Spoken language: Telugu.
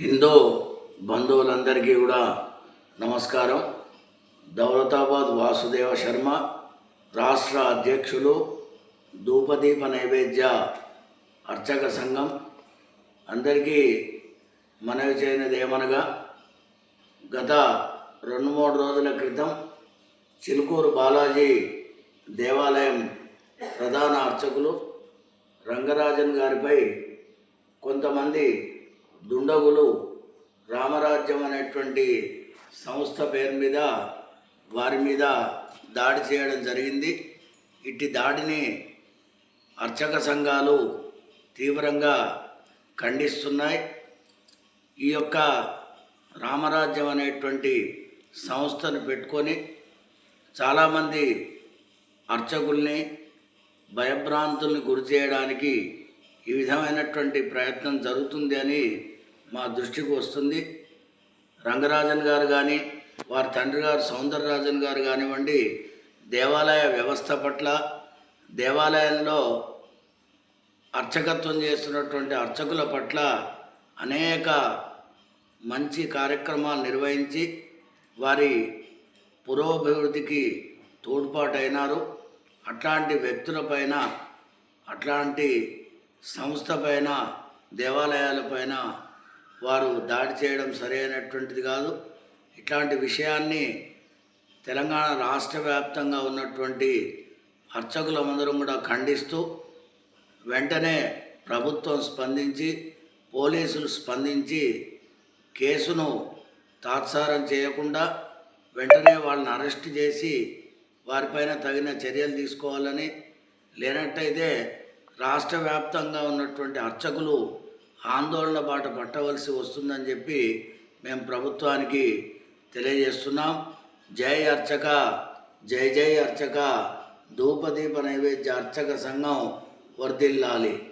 హిందూ బంధువులందరికీ కూడా నమస్కారం. దౌలతాబాద్ వాసుదేవ శర్మ రాష్ట్ర అధ్యక్షులు ధూపదీప నైవేద్య అర్చక సంఘం. అందరికీ మనవి చేయనిది ఏమనగా గత రెండు మూడు రోజుల క్రితం చిలుకూరు బాలాజీ దేవాలయం ప్రధాన అర్చకులు రంగరాజన్ గారిపై కొంతమంది దుండగులు రామరాజ్యం అనేటువంటి సంస్థ పేరు మీద వారి మీద దాడి చేయడం జరిగింది. ఇట్టి దాడిని అర్చక సంఘాలు తీవ్రంగా ఖండిస్తున్నాయి. ఈ యొక్క రామరాజ్యం అనేటువంటి సంస్థను పెట్టుకొని చాలామంది అర్చకుల్ని భయభ్రాంతుల్ని గురి చేయడానికి ఈ విధమైనటువంటి ప్రయత్నం జరుగుతుంది అని మా దృష్టికి వస్తుంది. రంగరాజన్ గారు కానీ వారి తండ్రి గారు సౌందరరాజన్ గారు కానివ్వండి దేవాలయ వ్యవస్థ పట్ల దేవాలయంలో అర్చకత్వం చేస్తున్నటువంటి అర్చకుల పట్ల అనేక మంచి కార్యక్రమాలు నిర్వహించి వారి పురోభివృద్ధికి తోడ్పాటైనారు. అట్లాంటి వ్యక్తులపైన అట్లాంటి సంస్థ పైన దేవాలయాలపైన వారు దాడి చేయడం సరైనటువంటిది కాదు. ఇట్లాంటి విషయాన్ని తెలంగాణ రాష్ట్ర వ్యాప్తంగా ఉన్నటువంటి అర్చకులమందరం కూడా ఖండిస్తూ వెంటనే ప్రభుత్వం స్పందించి పోలీసులు స్పందించి కేసును తాత్సారం చేయకుండా వెంటనే వాళ్ళని అరెస్ట్ చేసి వారిపైన తగిన చర్యలు తీసుకోవాలని లేనట్టయితే రాష్ట్ర వ్యాప్తంగా ఉన్నటువంటి అర్చకులు ఆందోళన బాట పట్టవలసి వస్తుందని చెప్పి మేము ప్రభుత్వానికి తెలియజేస్తున్నాం. జై అర్చక జై జై అర్చక. ధూపదీప నైవేద్య అర్చక సంఘం వర్ధిల్లాలి.